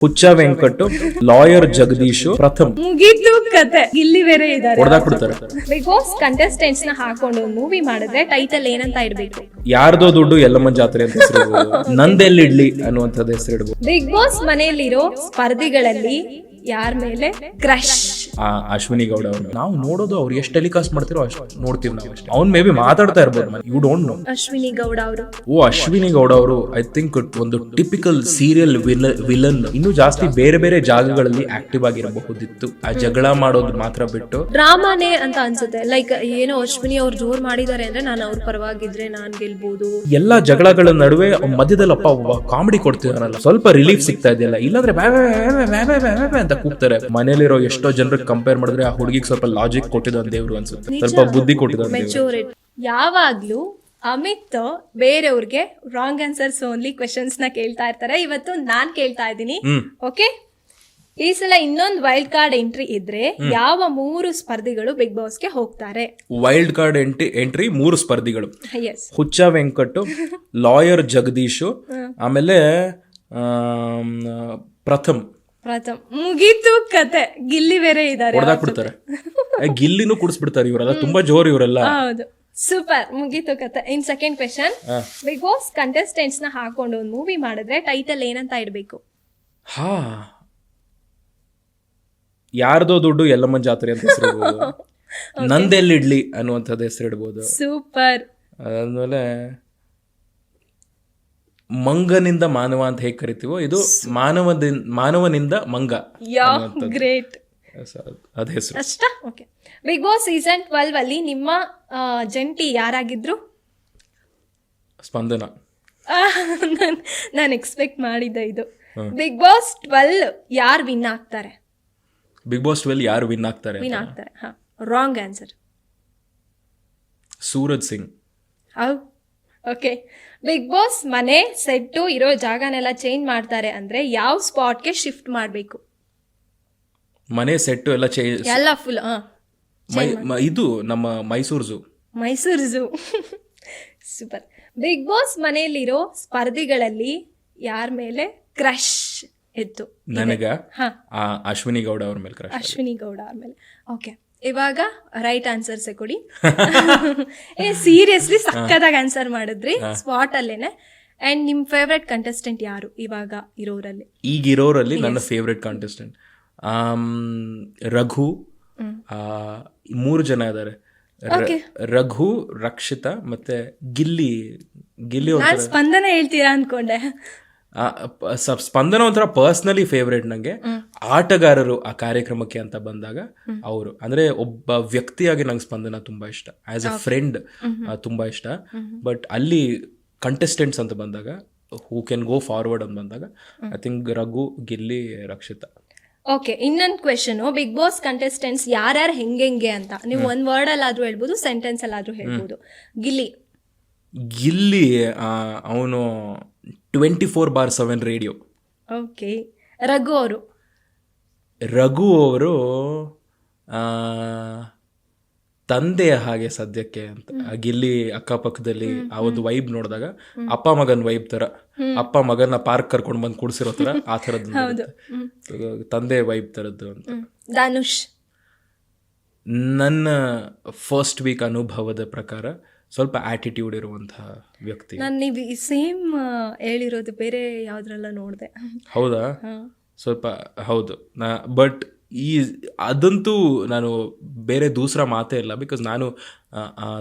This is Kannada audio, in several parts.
ಹುಚ್ಚ ವೆಂಕಟು ಲಾಯರ್ ಜಗದೀಶ್ ಪ್ರಥಮ್. ಮುಗೀತು ಕತೆ. ಇಲ್ಲಿ ಬೇರೆ ಇದ್ದಾರೆ ಹೊಡೆದಾಕ್ಬಿಡ್ತಾರೆ ಬಿಗ್ ಬಾಸ್ ಕಂಟೆಸ್ಟೆಂಟ್ಸ್ನ ಹಾಕೊಂಡು ಮೂವಿ ಮಾಡಿದ್ರೆ ಟೈಟಲ್ ಏನಂತ ಇಡ್ಬೇಕು? ಯಾರ್ದೋ ದುಡ್ಡು ಎಲ್ಲಮ್ಮ ಜಾತ್ರೆ ಅಂತ ಹೆಸರಿಡ್ಬೋದು ನಂದೆಲ್ಲಿಡ್ಲಿ ಅನ್ನುವಂಥದ್ದು ಹೆಸರಿಡ್ಬೋದು ಬಿಗ್ ಬಾಸ್ ಮನೆಯಲ್ಲಿರೋ ಸ್ಪರ್ಧಿಗಳಲ್ಲಿ ಯಾರ ಮೇಲೆ ಕ್ರಶ್ ಆ ಅಶ್ವಿನಿ ಗೌಡ ಅವರು. ನಾವು ನೋಡೋದು ಅವ್ರು ಎಷ್ಟು ಟೆಲಿಕಾಸ್ಟ್ ಮಾಡ್ತಿರೋ ಅಷ್ಟು ನೋಡ್ತೀವಿ ನಾವು ಅಷ್ಟೇ. ಅವ್ನ್ ಮೇ ಬಿ ಮಾತಾಡ್ತಾ ಇರ್ಬೋದು you don't know Ashwini Gowda ಅವರು. ಓ ಅಶ್ವಿನಿ ಗೌಡ ಅವರು ಐ ಥಿಂಕ್ ಒಂದು ಟಿಪಿಕಲ್ ಸೀರಿಯಲ್ ವಿಲನ್ ಇನ್ನು ಜಾಸ್ತಿ ಬೇರೆ ಬೇರೆ ಜಾಗಗಳಲ್ಲಿ ಆಕ್ಟಿವ್ ಆಗಿರಬಹುದಿತ್ತು. ಆ ಜಗಳ ಮಾಡೋದು ಮಾತ್ರ ಬಿಟ್ಟು. ಡ್ರಾಮಾನೇ ಅಂತ ಅನ್ಸುತ್ತೆ. ಲೈಕ್ ಏನೋ ಅಶ್ವಿನಿ ಅವ್ರು ಜೋರ್ ಮಾಡಿದ್ದಾರೆ ಅಂದ್ರೆ ನಾನು ಅವ್ರ ಪರವಾಗಿದ್ರೆ ನಾನ್ ಗೆಲ್ಬಹುದು ಎಲ್ಲಾ ಜಗಳಗಳ ನಡುವೆ ಮಧ್ಯದಲ್ಲಿ ಮಧ್ಯದಲ್ಲಪ್ಪ ಕಾಮಿಡಿ ಕೊಡ್ತಿದಾರಲ್ಲ ಸ್ವಲ್ಪ ರಿಲೀಫ್ ಸಿಗ್ತಾ ಇದೆಯಲ್ಲ. ಇಲ್ಲಾಂದ್ರೆ ಅಂತ ಕೂಗ್ತಾರೆ. ಮನೇಲಿರೋ ಎಷ್ಟೋ ಜನರಿಗೆ ಕಂಪೇರ್ ಮಾಡಿದ್ರೆ ಆ ಹುಡುಗಿಗೆ ಸ್ವಲ್ಪ ಲಾಜಿಕ್ ಕೊಟ್ಟಿದ ದೇವ್ರು ಅನ್ಸುತ್ತೆ. ಸ್ವಲ್ಪ ಬುದ್ಧಿ ಕೊಟ್ಟಿದ ಯಾವಾಗ್ಲೂ ಅಮಿತ್ ಬೇರೆಯವ್ರಿಗೆ ರಾಂಗ್ ಆನ್ಸರ್ಸ್ ಓನ್ಲಿ ಕ್ವೆಶನ್ಸ್ನ ಕೇಳ್ತಾ ಇರ್ತಾರೆ. ಇವತ್ತು ನಾನ್ ಕೇಳ್ತಾ ಇದ್ದೀನಿ. ಓಕೆ ಈ ಸಲ ಇನ್ನೊಂದು ವೈಲ್ಡ್ ಕಾರ್ಡ್ ಎಂಟ್ರಿ ಇದ್ರೆ ಯಾವ ಮೂರು ಸ್ಪರ್ಧಿಗಳು ಬಿಗ್ ಬಾಸ್ಗೆ ಹೋಗ್ತಾರೆ? ವೈಲ್ಡ್ ಕಾರ್ಡ್ ಎಂಟ್ರಿ ಎಂಟ್ರಿ ಮೂರು ಸ್ಪರ್ಧಿಗಳು. ಹುಚ್ಚ ವೆಂಕಟು ಲಾಯರ್ ಜಗದೀಶು ಆಮೇಲೆ ಪ್ರಥಮ್. ಪ್ರಥಮ್. ಮುಗೀತು ಕತೆ. ಗಿಲ್ಲಿ ಬೇರೆ ಇದ್ದಾರೆ ಹೊಡೆದಾಕ್ಬಿಡ್ತಾರೆ ಗಿಲ್ಲಿನೂ ಕುಡಿಸ್ಬಿಡ್ತಾರೆ ಇವರೆಲ್ಲ. ತುಂಬಾ ಜೋರ್ ಇವರೆಲ್ಲ. ಹೌದು. ಸೂಪರ್. ಮುಗೀತು ಕತೆ. In second question big boss ಕಂಟೆಸ್ಟೆಂಟ್ಸ್ನ ಹಾಕೊಂಡು ಒಂದು ಮೂವಿ ಮಾಡಿದ್ರೆ ಟೈಟಲ್ ಏನಂತ ಇಡಬೇಕು? ಹಾ. ಯಾರ್ದೋ ದುಡ್ಡು ಎಲ್ಲಮ್ಮ ಜಾತ್ರೆ ಅಂತ ಹೆಸರು ನಂದೆಲ್ಲಿಡ್ಲಿ ಅನ್ನುವಂಥದ್ದು ಹೆಸರಿಡ್ಬೋದು ಸೂಪರ್. ಅದಾದ್ಮೇಲೆ ಮಂಗನಿಂದ ಮಾನವ ಅಂತ ಹೇಗೆ ಕರಿತೀವೋ ಇದು ಮಾನವದಿಂದ ಮಾನವನಿಂದ ಮಂಗ ಯಾ ಗ್ರೇಟ್. ಅದ ಹೆಸರು. ಅಷ್ಟ? Okay big boss season twelve ಅಲ್ಲಿ ನಿಮ್ಮ ಆ, ಜಂಟಿ ಯಾರಾಗಿದ್ರು? ಸ್ಪಂದನ. ನಾನು ಎಕ್ಸ್ಪೆಕ್ಟ್ ಮಾಡಿದ್ದೆ ಇದು. ಬಿಗ್ ಬಾಸ್ ಟ್ವೆಲ್ ಯಾರು ವಿನ್ ಆಗ್ತಾರೆ? ಬಿಗ್ ಬಾಸ್ ಟ್ವೆಲ್ ಯಾರು ವಿನ್ ಆಗ್ತಾರೆ ವಿನ್ ಆಗ್ತಾರೆ ಹಾ. Wrong answer Suraj Singh. How. Okay big boss ಮನೆ ಸೆಟ್ಟು ಇರೋ ಜಾಗನೆಲ್ಲ ಚೇಂಜ್ ಮಾಡ್ತಾರೆ ಅಂದ್ರೆ ಯಾವ ಸ್ಪಾಟ್ಗೆ ಶಿಫ್ಟ್ ಮಾಡಬೇಕು? ಮನೆ ಸೆಟ್ಟು ಎಲ್ಲ ಚೇಂಜ್ ಎಲ್ಲ ಫುಲ್ ಇದು ನಮ್ಮ Mysuru zoo Mysuru zoo super big boss ಮನೆಯಲ್ಲಿರೋ ಸ್ಪರ್ಧಿಗಳಲ್ಲಿ ಯಾರ ಮೇಲೆ ಕ್ರಶ್ ಇತ್ತು ನನಗ ಅಶ್ವಿನಿ ಗೌಡ ಅವ್ರ ಮೇಲೆ ಕ್ರಶ್ ಅಶ್ವಿನಿ ಗೌಡ ಆಮೇಲೆ ಓಕೆ ಇವಾಗ ರೈಟ್ ಆನ್ಸರ್ಸ್ ಕೊಡಿ. ಏ ಸೀರಿಯಸ್ಲಿ ಸಕ್ಕದಾಗ ಆನ್ಸರ್ ಮಾಡಿದ್ರಿ. ಸ್ಪಾಟ್ ಅಲ್ಲೇನೆ. ಅಂಡ್ ನಿಮ್ ಫೇವ್ರೆಟ್ ಕಂಟೆಸ್ಟೆಂಟ್ ಯಾರು ಇವಾಗ ಇರೋರಲ್ಲಿ? ಈಗಿರೋರಲ್ಲಿ ನನ್ನ ಫೇವ್ರೆಟ್ ಕಾಂಟೆಸ್ಟೆಂಟ್ ರಘು. ಆ, ಮೂರು ಜನ ಇದ್ದಾರೆ ರಘು ರಕ್ಷಿತಾ ಮತ್ತೆ ಗಿಲ್ಲಿ. ಗಿಲ್ಲಿ ಸ್ಪಂದನ ಹೇಳ್ತೀರಾ ಅನ್ಕೊಂಡೆ. ಸ್ಪಂದನ ಒಂಥರ ಪರ್ಸ್ನಲಿ ಫೇವ್ರೇಟ್ ನಂಗೆ. ಆಟಗಾರರು ಆ ಕಾರ್ಯಕ್ರಮಕ್ಕೆ ಅಂತ ಬಂದಾಗ ಅವರು. ಅಂದ್ರೆ ಒಬ್ಬ ವ್ಯಕ್ತಿಯಾಗಿ ನಂಗೆ ಸ್ಪಂದನ ತುಂಬಾ ಇಷ್ಟ. ಆಸ್ ಅ ಫ್ರೆಂಡ್ ತುಂಬಾ ಇಷ್ಟ. ಬಟ್ ಅಲ್ಲಿ ಕಂಟೆಸ್ಟೆಂಟ್ಸ್ ಅಂತ ಬಂದಾಗ ಹೂ ಕ್ಯಾನ್ ಗೋ ಫಾರ್ವರ್ಡ್ ಅಂತ ಬಂದಾಗ I think Raghu Gilli Rakshita. Okay ಇನ್ನೊಂದು ಕ್ವೆಶನ್ ಬಿಗ್ ಬಾಸ್ ಕಂಟೆಸ್ಟೆಂಟ್ಸ್ ಯಾರ್ಯಾರು ಹೆಂಗೆ ಅಂತ. ನೀವು ಒಂದು ವರ್ಡ್ ಅಲ್ಲಾದ್ರೂ ಹೇಳ್ಬೋದು ಸೆಂಟೆನ್ಸ್ ಅಲ್ಲಾದ್ರೂ ಹೇಳ್ಬೋದು. ಗಿಲ್ಲಿ. ಗಿಲ್ಲಿ ಅವನು twenty four bar seven radio okay Raghu ಅವರು. ರಘು ಅವರು ಆ, ತಂದೆಯ ಹಾಗೆ ಸದ್ಯಕ್ಕೆ ಅಂತ. ಗಿಲ್ಲಿ ಅಕ್ಕಪಕ್ಕದಲ್ಲಿ ಆ ಒಂದು ವೈಬ್ ನೋಡಿದಾಗ ಅಪ್ಪ ಮಗನ್ ವೈಬ್ ತರ. ಅಪ್ಪ ಮಗನ ಪಾರ್ಕ್ ಕರ್ಕೊಂಡು ಬಂದು ಕುಡಿಸಿರೋ ತರ ಆ ತರದ್ದು ತಂದೆ ವೈಬ್ ತರದ್ದು ಅಂತ. ಧನುಷ್. ನನ್ನ ಫಸ್ಟ್ ವೀಕ್ ಅನುಭವದ ಪ್ರಕಾರ ಸ್ವಲ್ಪ ಆಟಿಟ್ಯೂಡ್ ಇರುವಂತಹ ವ್ಯಕ್ತಿ. ನಾನು ನೀವು ಸೇಮ್ ಹೇಳಿರೋದು ಬೇರೆ ಯಾವ್ದ್ರೆಲ್ಲ ನೋಡಿದೆ. ಹೌದಾ? ಸ್ವಲ್ಪ ಹೌದು. ನಾ ಬಟ್ ಈ ಅದಂತೂ ನಾನು ಬೇರೆ ದೂಸರ ಮಾತೇ ಇಲ್ಲ ಬಿಕಾಸ್ ನಾನು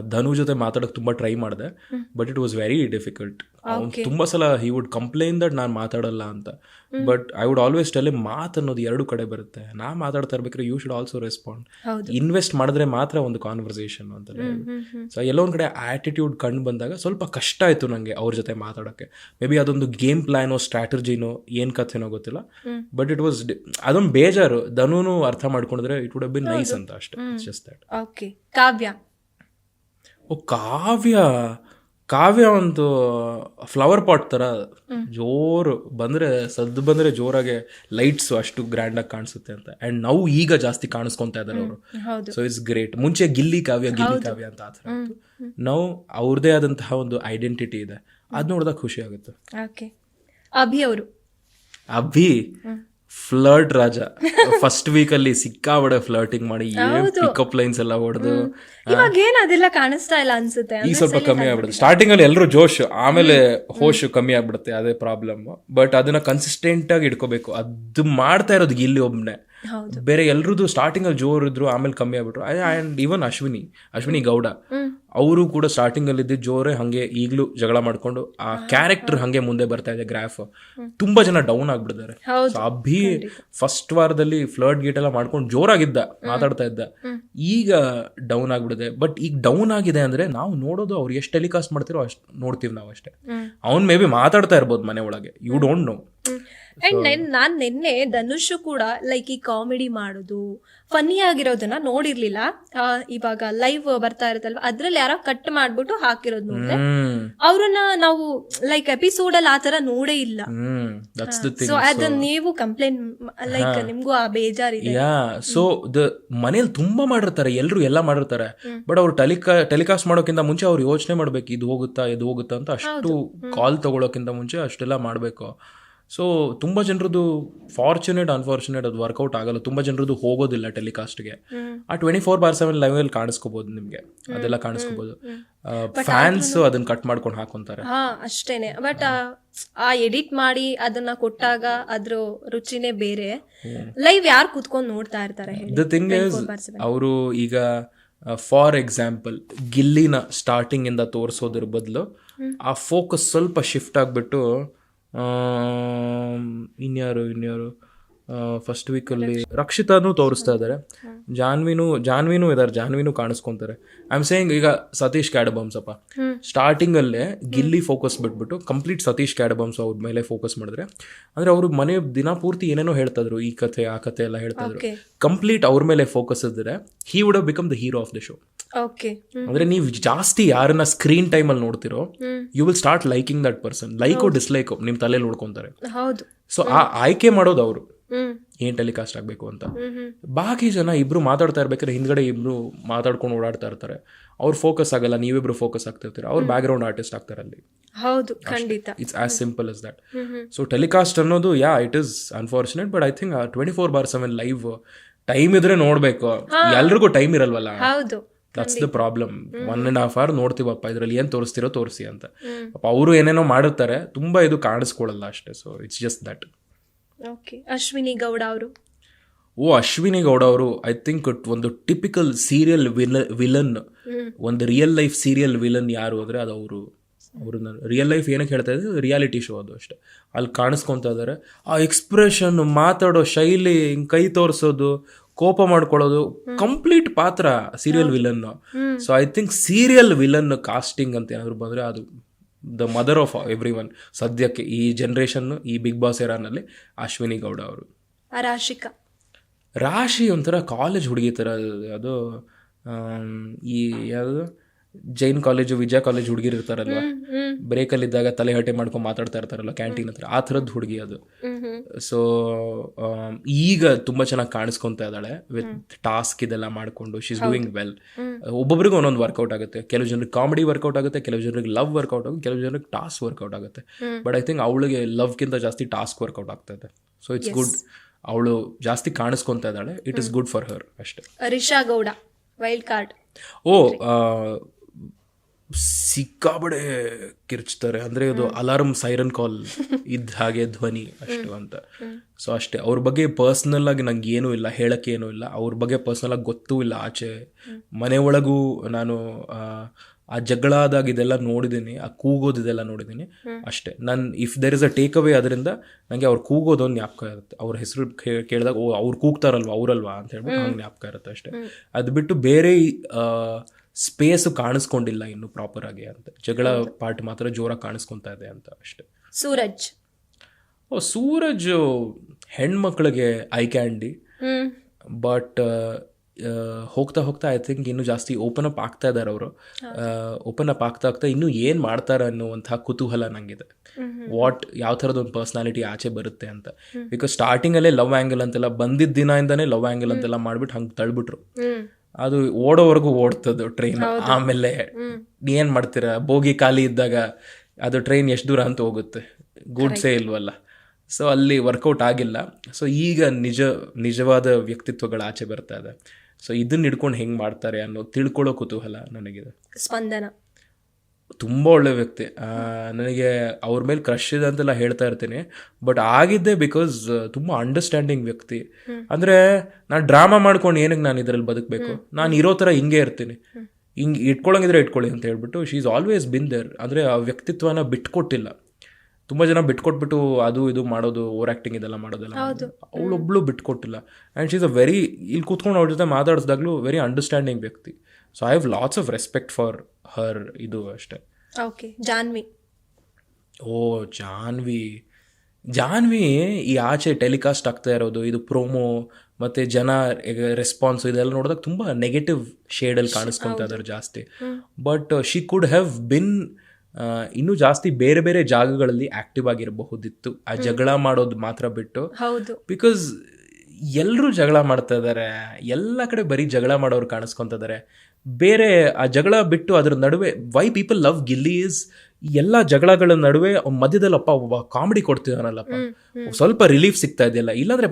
ಧನು ಜೊತೆ ಮಾತಾಡೋಕ್ಕೆ ತುಂಬ ಟ್ರೈ ಮಾಡಿದೆ but it was very difficult ತುಂಬ ಸಲ ಹಿ ವುಡ್ ಕಂಪ್ಲೇನ್ ದಟ್ ನಾನು ಮಾತಾಡಲ್ಲ ಅಂತ. But I would always tell ಮಾತು ಅನ್ನೋದು ಎರಡು ಕಡೆ ಬರುತ್ತೆ. ನಾ ಮಾತಾಡ್ತಾ ಇರ್ಬೇಕಾದ್ರೆ you should also respond invest ಮಾಡಿದ್ರೆ ಮಾತ್ರ ಒಂದು ಕಾನ್ವರ್ಸೇಷನ್ ಅಂತ ಸೊ ಎಲ್ಲೋ ಒಂದು ಕಡೆ ಆಟಿಟ್ಯೂಡ್ ಕಂಡು ಬಂದಾಗ ಸ್ವಲ್ಪ ಕಷ್ಟ ಆಯಿತು ನನಗೆ ಅವ್ರ ಜೊತೆ ಮಾತಾಡೋಕ್ಕೆ. ಮೇ ಬಿ ಅದೊಂದು ಗೇಮ್ ಪ್ಲ್ಯಾನೋ ಸ್ಟ್ರಾಟಜಿನೋ ಏನು ಕಥೆನೋ ಗೊತ್ತಿಲ್ಲ. ಬಟ್ ಇಟ್ ವಾಸ್ ಅದೊಂದು ಬೇಜಾರು. ಧನುನು ಅರ್ಥ ಮಾಡ್ಕೊಂಡ್ರೆ ಇಟ್ ವುಡ್ ಬಿನ್ ನೈಸ್ ಅಂತ ಅಷ್ಟೇ. Just that okay. Kavya. Oh Kavya? Kavya ಒಂದು ಫ್ಲವರ್ ಪಾಟ್ ಥರ ಜೋರು ಬಂದರೆ ಸದ್ದು ಬಂದರೆ ಜೋರಾಗೆ ಲೈಟ್ಸ್ ಅಷ್ಟು ಗ್ರ್ಯಾಂಡಾಗಿ ಕಾಣಿಸುತ್ತೆ ಅಂತ. ಆ್ಯಂಡ್ ನಾವು ಈಗ ಜಾಸ್ತಿ ಕಾಣಿಸ್ಕೊತಾ ಇದ್ದಾರೆ ಅವರು. ಸೊ ಇಟ್ಸ್ ಗ್ರೇಟ್ ಮುಂಚೆ ಗಿಲ್ಲಿ ಕಾವ್ಯ ಗಿಲ್ಲಿ ಕಾವ್ಯ ಅಂತ ಆ ಥರ ನಾವು ಅವ್ರದೇ ಆದಂತಹ ಒಂದು ಐಡೆಂಟಿಟಿ ಇದೆ. ಅದು ನೋಡಿದಾಗ ಖುಷಿ ಆಗುತ್ತೆ. ಅಭಿ ಅವರು. ಅಭಿ? ಫ್ಲರ್ಟ್ ರಾಜ. ಫಸ್ಟ್ ವೀಕ್ ಅಲ್ಲಿ ಸಿಕ್ಕಾಬಡೆ ಫ್ಲರ್ಟಿಂಗ್ ಮಾಡಿ ಏನ್ ಪಿಕಪ್ ಲೈನ್ಸ್ ಎಲ್ಲ ಹೊಡೆದು ಇವಾಗ ಏನ್ ಅದೆಲ್ಲ ಕಾಣಿಸ್ತಾ ಇಲ್ಲ ಅನ್ಸುತ್ತೆ? ಈಗ ಸ್ವಲ್ಪ ಕಮ್ಮಿ ಆಗ್ಬಿಡುತ್ತೆ. ಸ್ಟಾರ್ಟಿಂಗ್ ಅಲ್ಲಿ ಎಲ್ಲರೂ ಜೋಶ್ ಆಮೇಲೆ ಹೋಶ್ ಕಮ್ಮಿ ಆಗ್ಬಿಡುತ್ತೆ ಅದೇ ಪ್ರಾಬ್ಲಮ್ ಬಟ್ ಅದನ್ನ ಕನ್ಸಿಸ್ಟೆಂಟ್ ಆಗಿ ಇಟ್ಕೋಬೇಕು. ಅದು ಮಾಡ್ತಾ ಇರೋದು ಇಲ್ಲಿ ಒಬ್ನೇ. ಬೇರೆ ಎಲ್ರದ್ದು ಸ್ಟಾರ್ಟಿಂಗ್ ಅಲ್ಲಿ ಜೋರ್ ಇದ್ರು ಆಮೇಲೆ ಕಮ್ಮಿ ಆಗ್ಬಿಟ್ರು. And even Ashwini Ashwini Gowda. ಅವರು ಕೂಡ ಸ್ಟಾರ್ಟಿಂಗ್ ಅಲ್ಲಿ ಇದ್ದಿದ್ದು ಜೋರೇ ಹಂಗೆ ಈಗಲೂ ಜಗಳ ಮಾಡ್ಕೊಂಡು ಆ ಕ್ಯಾರೆಕ್ಟರ್ ಹಂಗೆ ಮುಂದೆ ಬರ್ತಾ ಇದೆ ಗ್ರಾಫ್ ತುಂಬಾ ಜನ ಡೌನ್ ಆಗ್ಬಿಟ್ಟಿದ್ದಾರೆ. ಹೌದು. ಅಭಿ ಫಸ್ಟ್ ವಾರದಲ್ಲಿ ಫ್ಲರ್ಟ್ ಗೇಟ್ ಎಲ್ಲ ಮಾಡ್ಕೊಂಡು ಜೋರಾಗಿದ್ದ ಮಾತಾಡ್ತಾ ಇದ್ದ. ಈಗ ಡೌನ್ ಆಗ್ಬಿಡಿದೆ ಬಟ್ ಈಗ ಡೌನ್ ಆಗಿದೆ ಅಂದ್ರೆ ನಾವು ನೋಡೋದು ಅವ್ರು ಎಷ್ಟು ಟೆಲಿಕಾಸ್ಟ್ ಮಾಡ್ತಿರೋ ಅಷ್ಟು ನೋಡ್ತೀವಿ ನಾವು ಅಷ್ಟೇ ಅವ್ನ್ ಮೇ ಬಿ ಮಾತಾಡ್ತಾ ಇರ್ಬೋದು ಮನೆ ಒಳಗೆ. ಯು ಡೋಂಟ್ ನೋ ಅಂಡ್ ನಾನ್ ನಿನ್ನೆ ಧನುಷ್ ಕೂಡ ಲೈಕ್ ಈ ಕಾಮಿಡಿ ಮಾಡೋದು ಫನ್ನಿ ಆಗಿರೋದನ್ನ ನೋಡಿರ್ಲಿಲ್ಲ. ಇವಾಗ ಲೈವ್ ಬರ್ತಾ ಇರುತ್ತಲ್ವಾ ಅದ್ರಲ್ಲಿ ಯಾರೋ ಕಟ್ ಮಾಡ್ಬಿಟ್ಟು ಹಾಕಿರೋದು ನೋಡಿದೆ. ಅವ್ರನ್ನ ನಾವು ಲೈಕ್ ಎಪಿಸೋಡ್ ಅಲ್ಲಿ ಆತರ ನೋಡೇ ಇಲ್ಲ. ಸೊ ಅದನ್ನ ನೀವು ಕಂಪ್ಲೇಂಟ್ ಲೈಕ್ ನಿಮ್ಗೂ ಆ ಬೇಜಾರಿದೆ. ಯಾ ಸೊ ದ ಮನೇಲಿ ತುಂಬಾ ಮಾಡಿರ್ತಾರೆ ಎಲ್ರು ಎಲ್ಲ ಮಾಡಿರ್ತಾರೆ. ಬಟ್ ಅವ್ರು ಟೆಲಿಕಾ ಟೆಲಿಕಾಸ್ಟ್ ಮಾಡೋಕ್ಕಿಂತ ಮುಂಚೆ ಅವ್ರು ಯೋಚನೆ ಮಾಡ್ಬೇಕು ಇದು ಹೋಗುತ್ತಾ ಇದು ಹೋಗುತ್ತಾ ಅಂತ ಅಷ್ಟು ಕಾಲ್ ತಗೊಳೋಕ್ಕಿಂತ ಮುಂಚೆ ಅಷ್ಟೆಲ್ಲ ಮಾಡಬೇಕು. ಸೊ ತುಂಬ ಜನರದ್ದು ಫಾರ್ಚುನೇಟ್ ಅನ್ಫಾರ್ಚುನೇಟ್ ಅದು ವರ್ಕೌಟ್ ಆಗಲ್ಲ. ತುಂಬ ಜನರದ್ದು ಹೋಗೋದಿಲ್ಲ ಟೆಲಿಕಾಸ್ಟ್ಗೆ ಆ ಟ್ವೆಂಟಿ ಫೋರ್ ಬಾರ್ ಸೆವೆನ್ ಲೈವಲ್ಲಿ ಕಾಣಿಸ್ಕೋಬೋದು ನಿಮಗೆ. ಅದೆಲ್ಲ ಕಾಣಿಸ್ಕೋಬೋದು. ಫ್ಯಾನ್ಸ್ ಅದನ್ನ ಕಟ್ ಮಾಡ್ಕೊಂಡು ಹಾಕೊಂತಾರೆ. ಅಷ್ಟೇನೆ. ಬಟ್ ಆ ಎಡಿಟ್ ಮಾಡಿ ಅದನ್ನ ಕೊಟ್ಟಾಗ ಅದ್ರ ರುಚಿನೇ ಬೇರೆ. ಲೈವ್ ಯಾರು ಕುತ್ಕೊಂಡ್ ನೋಡ್ತಾ ಇರ್ತಾರೆ ದ ಥಿಂಗ್ ಇಸ್ ಅವರು ಈಗ ಫಾರ್ ಎಕ್ಸಾಂಪಲ್ ಗಿಲ್ಲಿನ ಸ್ಟಾರ್ಟಿಂಗ್ ಇಂದ ತೋರಿಸೋದ್ರ ಬದಲು ಆ ಫೋಕಸ್ ಸ್ವಲ್ಪ ಶಿಫ್ಟ್ ಆಗಿಬಿಟ್ಟು ఇన్యారు ఇన్యారు ಫಸ್ಟ್ ವೀಕಲ್ಲಿ ರಕ್ಷಿತಾನು ತೋರಿಸ್ತಾ ಇದ್ದಾರೆ. ಜಾನ್ವಿನು ಜಾನ್ವಿನು ಇದಾರೆ ಜಾನ್ವಿನು ಕಾಣಿಸ್ಕೊಂತಾರೆ. ಐ ಆಮ್ ಸೇಯಿಂಗ್ ಈಗ ಸತೀಶ್ ಕ್ಯಾಡಬಮ್ಸಪ್ಪ ಸ್ಟಾರ್ಟಿಂಗ್ ಅಲ್ಲೇ ಗಿಲ್ಲಿ ಫೋಕಸ್ ಬಿಟ್ಬಿಟ್ಟು ಕಂಪ್ಲೀಟ್ ಸತೀಶ್ ಕ್ಯಾಡಬಮ್ಸ್ ಅವ್ರ ಮೇಲೆ ಫೋಕಸ್ ಮಾಡಿದ್ರೆ ಅಂದ್ರೆ ಅವರು ಮನೆ ದಿನ ಪೂರ್ತಿ ಏನೇನೋ ಹೇಳ್ತಾ ಇದ್ರು ಈ ಕಥೆ ಆ ಕಥೆ ಎಲ್ಲ ಹೇಳ್ತಾ ಇದ್ರು. ಕಂಪ್ಲೀಟ್ ಅವ್ರ ಮೇಲೆ ಫೋಕಸ್ ಇದ್ರೆ he would become the hero of the show okay ಅಂದ್ರೆ ನೀವು ಜಾಸ್ತಿ ಯಾರನ್ನ ಸ್ಕ್ರೀನ್ ಟೈಮ್ ಅಲ್ಲಿ ನೋಡ್ತಿರೋ you will start liking that person like dislike ನಿಮ್ ತಲೆ ನೋಡ್ಕೊಂತಾರೆ. ಹೌದು. ಸೊ ಆ ಆಯ್ಕೆ ಮಾಡೋದು ಅವರು. ಏನ್ ಟೆಲಿಕಾಸ್ಟ್ ಆಗ್ಬೇಕು ಅಂತ. ಬಾಕಿ ಜನ ಇಬ್ರು ಮಾತಾಡ್ತಾ ಇರ್ಬೇಕಾದ್ರೆ ಹಿಂದ್ಗಡೆ ಇಬ್ರು ಮಾತಾಡ್ಕೊಂಡು ಓಡಾಡ್ತಾ ಇರ್ತಾರೆ. ಅವ್ರು ಫೋಕಸ್ ಆಗಲ್ಲ ನೀವಿಬ್ರು ಫೋಕಸ್ ಆಗ್ತಿರ್ತೀರ. ಅವ್ರು ಬ್ಯಾಕ್ ಗ್ರೌಂಡ್ ಆರ್ಟಿಸ್ಟ್ ಆಗ್ತಾರೆ ಅಲ್ಲಿ. ಹೌದು ಖಂಡಿತ. It's as simple is that so telecast ಅನ್ನೋದು yeah it is unfortunate but I think twenty four bar seven live time ಇದ್ರೆ ನೋಡ್ಬೇಕು. ಎಲ್ರಿಗೂ ಟೈಮ್ ಇರಲ್ವಲ್ಲ? ಹೌದು that's the problem one and half hour ನೋಡ್ತೀವಪ್ಪ ಇದರಲ್ಲಿ ಏನು ತೋರಿಸ್ತಿರೋ ತೋರಿಸಿ ಅಂತ. ಅವರು ಏನೇನೋ ಮಾಡಿರ್ತಾರೆ ತುಂಬಾ ಇದು ಕಾಣಿಸ್ಕೊಳ್ಳಲ್ಲ ಅಷ್ಟೇ. So it's just that okay Ashwini Gowda ಅವರು. ಓ ಅಶ್ವಿನಿ ಗೌಡ ಅವರು ಐ ಥಿಂಕ್ ಒಂದು ಟಿಪಿಕಲ್ ಸೀರಿಯಲ್ ವಿಲ ವಿಲನ್ ಒಂದು ರಿಯಲ್ ಲೈಫ್ ಸೀರಿಯಲ್ ವಿಲನ್ ಯಾರು ಅಂದರೆ ಅದು ಅವರು ಅವ್ರನ್ನ ರಿಯಲ್ ಲೈಫ್ ಏನಕ್ಕೆ ಹೇಳ್ತಾ ಇದ್ದಾರೆ? ರಿಯಾಲಿಟಿ ಶೋ ಅದು ಅಷ್ಟೇ. ಅಲ್ಲಿ ಕಾಣಿಸ್ಕೊತಾ ಇದ್ದಾರೆ. ಆ ಎಕ್ಸ್ಪ್ರೆಷನ್ ಮಾತಾಡೋ ಶೈಲಿ ಹಿಂಗ್ ಕೈ ತೋರಿಸೋದು ಕೋಪ ಮಾಡ್ಕೊಳ್ಳೋದು ಕಂಪ್ಲೀಟ್ ಪಾತ್ರ serial villain so I think serial villain casting ಅಂತ ಏನಾದ್ರು ಬಂದರೆ ಅದು the mother of everyone ಸದ್ಯಕ್ಕೆ ಈ ಜನ್ರೇಷನ್ ಈ ಬಿಗ್ ಬಾಸ್ ಎರಾನಲ್ಲಿ ಅಶ್ವಿನಿ ಗೌಡ ಅವರು. ರಾಶಿಕಾ. ರಾಶಿ ಒಂಥರ ಕಾಲೇಜ್ ಹುಡುಗಿ ಥರ ಅದು ಈ ಯಾವುದು? ಜೈನ್ ಕಾಲೇಜು ವಿಜಯ ಕಾಲೇಜ್ ಹುಡುಗಿರು ಇರ್ತಾರಲ್ವ? ಅಲ್ಲಿ ಬ್ರೇಕಲ್ಲಿದ್ದಾಗ ತಲೆ ಹಟೆ ಮಾಡ್ಕೊಂಡು ಮಾತಾಡ್ತಾ ಇರ್ತಾರಲ್ಲ ಕ್ಯಾಂಟೀನ್ ಹತ್ರ? ಆ ಥರದ್ದು ಹುಡುಗಿ ಅದು. ಸೊ ಈಗ ತುಂಬ ಚೆನ್ನಾಗಿ ಕಾಣಿಸ್ಕೊತಾ ಇದ್ದಾಳೆ ವಿತ್ ಟಾಸ್ಕ್ ಇದೆಲ್ಲ ಮಾಡಿಕೊಂಡು. ಶಿ ಇಸ್ ಡೂಯಿಂಗ್ ವೆಲ್ ಒಬ್ಬೊಬ್ರಿಗೆ ಒಂದೊಂದು ವರ್ಕೌಟ್ ಆಗುತ್ತೆ. ಕೆಲವು ಜನರಿಗೆ ಕಾಮಿಡಿ ವರ್ಕೌಟ್ ಆಗುತ್ತೆ ಕೆಲವು ಜನರಿಗೆ ಲವ್ ವರ್ಕೌಟ್ ಆಗುತ್ತೆ ಕೆಲವು ಜನರಿಗೆ ಟಾಸ್ಕ್ ವರ್ಕೌಟ್ ಆಗುತ್ತೆ. ಬಟ್ ಐ ಥಿಂಕ್ ಅವಳಿಗೆ ಲವ್ಗಿಂತ ಜಾಸ್ತಿ ಟಾಸ್ಕ್ ವರ್ಕೌಟ್ ಆಗ್ತಾ ಇದೆ. ಸೊ ಇಟ್ಸ್ ಗುಡ್ ಅವಳು ಜಾಸ್ತಿ ಕಾಣಿಸ್ಕೊತಾ ಇದ್ದಾಳೆ. It is good for her ಅಷ್ಟೇ. ರಿಷಾ ಗೌಡ ವೈಲ್ಡ್ ಕಾರ್ಡ್ ಓ ಸಿಕ್ಕಾಬಡೆ ಕಿರ್ಚ್ತಾರೆ. ಅಂದ್ರೆ ಇದು ಅಲಾರ್ಮ್ ಸೈರನ್ ಕಾಲ್ ಇದ್ದ ಹಾಗೆ ಧ್ವನಿ ಅಷ್ಟು ಅಂತ. ಸೊ ಅಷ್ಟೇ ಅವ್ರ ಬಗ್ಗೆ ಪರ್ಸ್ನಲ್ ಆಗಿ ನಂಗೆ ಏನೂ ಇಲ್ಲ ಹೇಳಕ್ಕೆ ಏನೂ ಇಲ್ಲ. ಅವ್ರ ಬಗ್ಗೆ ಪರ್ಸ್ನಲ್ ಆಗಿ ಗೊತ್ತೂ ಇಲ್ಲ ಆಚೆ. ಮನೆ ಒಳಗೂ ನಾನು ಆ, ಜಗಳ ಆದಾಗ ಇದೆಲ್ಲ ನೋಡಿದ್ದೀನಿ ಆ ಕೂಗೋದು ಇದೆಲ್ಲ ನೋಡಿದ್ದೀನಿ ಅಷ್ಟೇ. ನಾನು if there is a takeaway ಅದರಿಂದ ನನಗೆ ಅವ್ರು ಕೂಗೋದೊಂದು ಜ್ಞಾಪಕ ಇರುತ್ತೆ. ಅವ್ರ ಹೆಸರು ಕೇಳಿದಾಗ ಓ ಅವ್ರು ಕೂಗ್ತಾರಲ್ವ ಅವರಲ್ವಾ ಅಂತ ಹೇಳ್ಬಿಟ್ಟು ನಂಗೆ ಜ್ಞಾಪಕ ಇರುತ್ತೆ ಅಷ್ಟೇ. ಅದು ಬಿಟ್ಟು ಬೇರೆ ಸ್ಪೇಸ್ ಕಾಣಿಸ್ಕೊಂಡಿಲ್ಲ ಇನ್ನು ಪ್ರಾಪರ್ ಆಗಿ ಅಂತ. ಜಗಳ ಪಾರ್ಟ್ ಮಾತ್ರ ಜೋರಾಗಿ ಕಾಣಿಸ್ಕೊಂತಾ ಇದೆ ಅಂತ ಅಷ್ಟೇ. ಸೂರಜ್. ಓ ಸೂರಜ್ ಹೆಣ್ಮಕ್ಳಿಗೆ ಐ ಕ್ಯಾಂಡಿ ಬಟ್ ಹೋಗ್ತಾ ಹೋಗ್ತಾ ಐ ಥಿಂಕ್ ಇನ್ನೂ ಜಾಸ್ತಿ ಓಪನ್ ಅಪ್ ಆಗ್ತಾ ಇದ್ದಾರೆ ಅವರು. ಓಪನ್ ಅಪ್ ಆಗ್ತಾ ಆಗ್ತಾ ಇನ್ನೂ ಏನು ಮಾಡ್ತಾರೆ ಅನ್ನುವಂತಹ ಕುತೂಹಲ ನಂಗಿದೆ. ವಾಟ್ ಯಾವ ಥರದ ಒಂದು ಪರ್ಸ್ನಾಲಿಟಿ ಆಚೆ ಬರುತ್ತೆ ಅಂತ. ಬಿಕಾಸ್ ಸ್ಟಾರ್ಟಿಂಗಲ್ಲೇ ಲವ್ ಆ್ಯಂಗಲ್ ಅಂತೆಲ್ಲ ಬಂದಿದ್ದ ದಿನದಿಂದನೇ ಲವ್ ಆ್ಯಂಗಲ್ ಅಂತೆಲ್ಲ ಮಾಡ್ಬಿಟ್ಟು ಹಂಗೆ ತಳ್ಬಿಟ್ರು. ಅದು ಓಡೋವರೆಗೂ ಓಡ್ತದ ಟ್ರೈನ್ ಆಮೇಲೆ ಏನ್ ಮಾಡ್ತೀರಾ? ಬೋಗಿ ಖಾಲಿ ಇದ್ದಾಗ ಅದು ಟ್ರೈನ್ ಎಷ್ಟು ದೂರ ಅಂತ ಹೋಗುತ್ತೆ. ಗೂಡ್ಸೇ ಇಲ್ವಲ್ಲ. ಸೊ ಅಲ್ಲಿ ವರ್ಕೌಟ್ ಆಗಿಲ್ಲ. ಸೊ ಈಗ ನಿಜ ನಿಜವಾದ ವ್ಯಕ್ತಿತ್ವಗಳು ಆಚೆ ಬರ್ತಾ ಇದೆ. ಸೊ ಇದನ್ನ ಹಿಡ್ಕೊಂಡು ಹೆಂಗ್ ಮಾಡ್ತಾರೆ ಅನ್ನೋ ತಿಳ್ಕೊಳ್ಳೋ ಕುತೂಹಲ ನನಗಿದೆ. ಸ್ಪಂದನ. ತುಂಬ ಒಳ್ಳೆ ವ್ಯಕ್ತಿ. ನನಗೆ ಅವ್ರ ಮೇಲೆ ಕ್ರಶ್ ಇದೆ ಅಂತೆಲ್ಲ ಹೇಳ್ತಾ ಇರ್ತೀನಿ. ಬಟ್ ಆಗಿದ್ದೆ ಬಿಕಾಸ್ ತುಂಬ ಅಂಡರ್ಸ್ಟ್ಯಾಂಡಿಂಗ್ ವ್ಯಕ್ತಿ. ಅಂದರೆ ನಾನು ಡ್ರಾಮಾ ಮಾಡ್ಕೊಂಡು ಏನಕ್ಕೆ ನಾನು ಇದರಲ್ಲಿ ಬದುಕಬೇಕು? ನಾನು ಇರೋ ಥರ ಹಿಂಗೆ ಇರ್ತೀನಿ. ಹಿಂಗೆ ಇಟ್ಕೊಳ್ಳೋಂಗಿದ್ರೆ ಇಟ್ಕೊಳ್ಳಿ ಅಂತ ಹೇಳ್ಬಿಟ್ಟು she is always been there ಅಂದರೆ ಆ ವ್ಯಕ್ತಿತ್ವನ ಬಿಟ್ಕೊಟ್ಟಿಲ್ಲ. ತುಂಬ ಜನ ಬಿಟ್ಕೊಟ್ಬಿಟ್ಟು ಅದು ಇದು ಮಾಡೋದು ಓವರ್ ಆ್ಯಕ್ಟಿಂಗ್ ಇದೆಲ್ಲ ಮಾಡೋದೆಲ್ಲ ಅವಳೊಬ್ಳು ಬಿಟ್ಕೊಟ್ಟಿಲ್ಲ. And she's is a very ಇಲ್ಲಿ ಕೂತ್ಕೊಂಡು ಅವ್ರ ಜೊತೆ ಮಾತಾಡಿಸಿದಾಗಲೂ ವೆರಿ ಅಂಡರ್ಸ್ಟ್ಯಾಂಡಿಂಗ್ ವ್ಯಕ್ತಿ. So I have lots of respect for her ಇದು ಅಷ್ಟೇ. ಓಕೆ ಜಾನ್ವಿ. ಓ ಜಾನ್ವಿ. ಜಾನ್ವಿ ಈ ಆಚೆ ಟೆಲಿಕಾಸ್ಟ್ ಆಗ್ತಾ ಇರೋದು ಇದು ಪ್ರೋಮೋ ಮತ್ತೆ ಜನ ರೆಸ್ಪಾನ್ಸ್ ಇದೆಲ್ಲ ನೋಡಿದಾಗ ತುಂಬಾ ನೆಗೆಟಿವ್ ಶೇಡಲ್ಲಿ ಕಾಣಿಸ್ಕೊಂತ ಇದಾರೆ ಜಾಸ್ತಿ. But she could have been ಇನ್ನೂ ಜಾಸ್ತಿ ಬೇರೆ ಬೇರೆ ಜಾಗಗಳಲ್ಲಿ ಆಕ್ಟಿವ್ ಆಗಿರಬಹುದಿತ್ತು. ಆ ಜಗಳ ಮಾಡೋದು ಮಾತ್ರ ಬಿಟ್ಟು. ಹೌದು. ಬಿಕಾಸ್ ಎಲ್ಲರೂ ಜಗಳ ಮಾಡ್ತಾ ಇದ್ದಾರೆ ಎಲ್ಲ ಕಡೆ ಬರೀ ಜಗಳ ಮಾಡೋರು ಕಾಣಿಸ್ಕೊತ ಇದ್ದಾರೆ ಬೇರೆ ಆ ಜಗಳ ಬಿಟ್ಟು ಅದರ ನಡುವೆ why people love Gilli is ಎಲ್ಲ ಜಗಳಗಳ ನಡುವೆ ಮಧ್ಯದಲ್ಲಪ್ಪ ಒಬ್ಬ ಕಾಮಿಡಿ ಕೊಡ್ತಿದಾನಲ್ಲಪ್ಪ. ಸ್ವಲ್ಪ ರಿಲೀಫ್ ಸಿಗ್ತಾ ಇದೆಯಲ್ಲ ಇಲ್ಲಾಂದ್ರೆ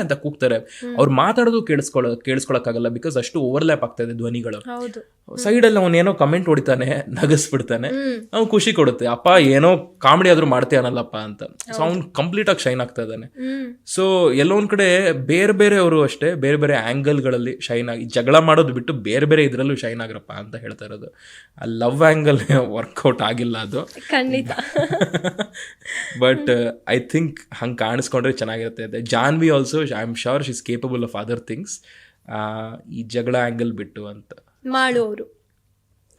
ಅಂತ ಕೂಗ್ತಾರೆ. ಅವ್ರು ಮಾತಾಡೋದು ಕೇಳಿಸ್ಕೊಳ್ಳೋ ಕೇಳಿಸ್ಕೊಳಕ್ಕಾಗಲ್ಲ ಬಿಕಾಸ್ ಅಷ್ಟು ಓವರ್ಲ್ಯಾಪ್ ಆಗ್ತಾ ಇದೆ ಧ್ವನಿಗಳು. ಸೈಡಲ್ಲಿ ಅವನು ಏನೋ ಕಮೆಂಟ್ ಹೊಡಿತಾನೆ ನಗಸ್ಬಿಡ್ತಾನೆ. ಅವ್ನು ಖುಷಿ ಕೊಡುತ್ತೆ ಅಪ್ಪ ಏನೋ ಕಾಮಿಡಿ ಆದ್ರೂ ಮಾಡ್ತೀಯಾನಲ್ಲಪ್ಪ ಅಂತ. ಸೊ ಅವ್ನ್ ಕಂಪ್ಲೀಟ್ ಆಗಿ ಶೈನ್ ಆಗ್ತಾ ಇದ್ದಾನೆ. ಸೊ ಎಲ್ಲೊಂದ್ ಕಡೆ ಬೇರೆ ಬೇರೆ ಅವರು ಅಷ್ಟೇ ಬೇರೆ ಬೇರೆ ಆಂಗಲ್ಗಳಲ್ಲಿ ಶೈನ್ ಆಗಿ ಜಗಳ ಮಾಡೋದು ಬಿಟ್ಟು ಬೇರೆ ಬೇರೆ ಇದರಲ್ಲೂ ಶೈನ್ ಆಗ್ರಪ್ಪ ಅಂತ ಹೇಳ್ತಾ ಇರೋದು. ಆ ಲವ್ ಆಂಗಲ್ ವರ್ಕೌಟ್ ಆಗಿಲ್ಲ ಅದು. ಖಂಡಿತ. ಬಟ್ ಐ ಥಿಂಕ್ ಹಂಗೆ ಕಾಣಿಸ್ಕೊಂಡ್ರೆ ಚೆನ್ನಾಗಿರುತ್ತೆ. ಅದೇ Janvi also I am sure she is capable of other things ಈ ಜಗಳ ಆ್ಯಂಗಲ್ ಬಿಟ್ಟು ಅಂತ. ಮಾಳು ಅವರು.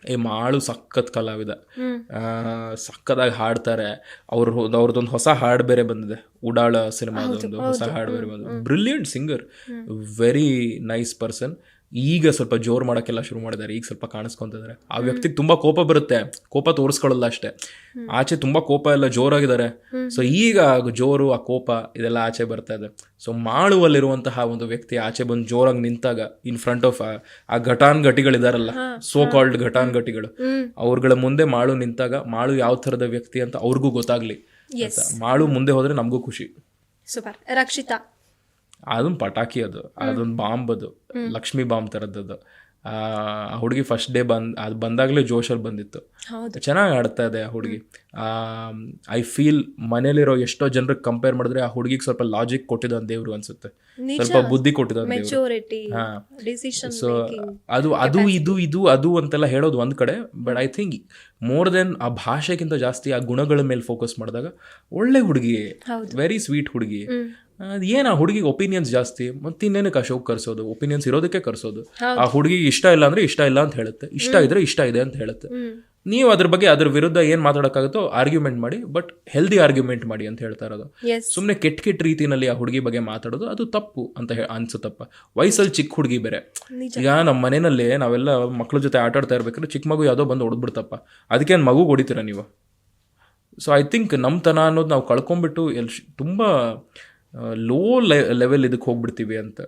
ಏ ಮಾಳು ಸಖತ್ ಕಲಾವಿದ. ಸಖತ್ತಾಗಿ ಹಾಡ್ತಾರೆ. ಅವ್ರ ಅವ್ರದ್ದೊಂದು ಹೊಸ ಹಾಡ್ ಬೇರೆ ಬಂದಿದೆ. ಉಡಾಳ ಸಿನಿಮಾದೊಂದು ಹೊಸ ಹಾಡ್ ಬೇರೆ ಬಂದಿದೆ. Brilliant singer very nice person ಈಗ ಸ್ವಲ್ಪ ಜೋರ್ ಮಾಡೋಕ್ಕೆಲ್ಲ ಶುರು ಮಾಡಿದ್ದಾರೆ ಈಗ ಸ್ವಲ್ಪ ಕಾಣಿಸ್ಕೊಂತಿದ್ದಾರೆ. ಆ ವ್ಯಕ್ತಿಗೆ ತುಂಬಾ ಕೋಪ ಬರುತ್ತೆ. ಕೋಪ ತೋರಿಸ್ಕೊಳ್ಳಲ್ಲ ಅಷ್ಟೇ. ಆಚೆ ತುಂಬಾ ಕೋಪ ಎಲ್ಲ ಜೋರಾಗಿದ್ದಾರೆ. ಸೊ ಈಗ ಜೋರು ಆ ಕೋಪ ಇದೆಲ್ಲ ಆಚೆ ಬರ್ತಾ ಇದೆ. ಸೊ ಮಾಳುವಲ್ಲಿರುವಂತಹ ಒಂದು ವ್ಯಕ್ತಿ ಆಚೆ ಬಂದು ಜೋರಾಗಿ ನಿಂತಾಗ ಇನ್ ಫ್ರಂಟ್ ಆಫ್ ಆ ಘಟಾನ್ ಘಟಿಗಳಿದಾರಲ್ಲ ಸೋ ಕಾಲ್ಡ್ ಘಟಾನ್ ಘಟಿಗಳು ಅವ್ರಗಳ ಮುಂದೆ ಮಾಳು ನಿಂತಾಗ ಮಾಳು ಯಾವ ತರದ ವ್ಯಕ್ತಿ ಅಂತ ಅವ್ರಿಗೂ ಗೊತ್ತಾಗ್ಲಿ. ಮಾಳು ಮುಂದೆ ಹೋದ್ರೆ ನಮಗೂ ಖುಷಿ. ಸೂಪರ್ ರಕ್ಷಿತಾ. ಅದೊಂದು ಪಟಾಕಿ ಅದು. ಅದೊಂದು ಬಾಂಬ್ ಅದು. ಲಕ್ಷ್ಮಿ ಬಾಂಬ್ ಥರದ್ದು ಆ ಹುಡುಗಿ ಫಸ್ಟ್ ಡೇ ಬಂದ್ ಅದು ಬಂದಾಗಲೇ ಜೋಶಲ್ಲಿ ಬಂದಿತ್ತು. ಚೆನ್ನಾಗಿ ಆಡ್ತಾ ಇದೆ ಆ ಹುಡುಗಿ. ಐ ಫೀಲ್ ಮನೇಲಿರೋ ಎಷ್ಟೋ ಜನರಿಗೆ ಕಂಪೇರ್ ಮಾಡಿದ್ರೆ ಆ ಹುಡುಗಿಗೆ ಸ್ವಲ್ಪ ಲಾಜಿಕ್ ಕೊಟ್ಟಿದ್ದಾನೆ ದೇವ್ರು ಅನ್ಸುತ್ತೆ. ಸ್ವಲ್ಪ ಬುದ್ಧಿ ಕೊಟ್ಟಿದ್ದಾನೆ ಸೊ ಅದು ಅದು ಇದು ಇದು ಅದು ಅಂತೆಲ್ಲ ಹೇಳೋದು ಒಂದ್ ಕಡೆ but I think more than ಆ ಭಾಷೆಗಿಂತ ಜಾಸ್ತಿ ಆ ಗುಣಗಳ ಮೇಲೆ ಫೋಕಸ್ ಮಾಡಿದಾಗ ಒಳ್ಳೆ ಹುಡುಗಿ ವೆರಿ ಸ್ವೀಟ್ ಹುಡುಗಿ. ಅದು ಏನು ಆ ಹುಡುಗಿಗೆ ಒಪಿನಿಯನ್ಸ್ ಜಾಸ್ತಿ? ಮತ್ತೆ ಇನ್ನೇನಕ್ಕೆ ಅಶೋಕ್ ಕರ್ಸೋದು? ಒಪಿನಿಯನ್ಸ್ ಇರೋದಕ್ಕೆ ಕರ್ಸೋದು. ಆ ಹುಡುಗಿಗೆ ಇಷ್ಟ ಇಲ್ಲ ಅಂದ್ರೆ ಇಷ್ಟ ಇಲ್ಲ ಅಂತ ಹೇಳುತ್ತೆ. ಇಷ್ಟ ಇದ್ರೆ ಇಷ್ಟ ಇದೆ ಅಂತ ಹೇಳುತ್ತೆ. ನೀವು ಅದ್ರ ಬಗ್ಗೆ ಅದ್ರ ವಿರುದ್ಧ ಏನು ಮಾತಾಡೋಕ್ಕಾಗುತ್ತೋ ಆರ್ಗ್ಯುಮೆಂಟ್ ಮಾಡಿ ಬಟ್ ಹೆಲ್ದಿ ಆರ್ಗ್ಯುಮೆಂಟ್ ಮಾಡಿ ಅಂತ ಹೇಳ್ತಾ ಇರೋದು. ಸುಮ್ಮನೆ ಕೆಟ್ಟ ಕೆಟ್ಟ ರೀತಿನಲ್ಲಿ ಆ ಹುಡುಗಿ ಬಗ್ಗೆ ಮಾತಾಡೋದು ಅದು ತಪ್ಪು ಅಂತ ಹೇಳಿ ಅನ್ಸುತ್ತಪ್ಪ. ವಯಸ್ಸಲ್ಲಿ ಚಿಕ್ಕ ಹುಡುಗಿ ಬೇರೆ. ಈಗ ನಮ್ಮ ಮನೆಯಲ್ಲಿ ನಾವೆಲ್ಲ ಮಕ್ಳ ಜೊತೆ ಆಟ ಆಡ್ತಾ ಇರ್ಬೇಕಾದ್ರೆ ಚಿಕ್ಕ ಮಗು ಯಾವುದೋ ಬಂದು ಹೊಡೆದ್ಬಿಡ್ತಪ್ಪ. ಅದಕ್ಕೆ ಮಗು ಹೊಡಿತೀರ ನೀವು? ಸೊ ಐ ಥಿಂಕ್ ನಮ್ಮತನ ಅನ್ನೋದು ನಾವು ಕಳ್ಕೊಂಬಿಟ್ಟು ಎಲ್ ತುಂಬ ಲೋ ಲೆವೆಲ್ ಇದಕ್ಕೆ ಹೋಗ್ಬಿಡ್ತೀವಿ ಅಂತ.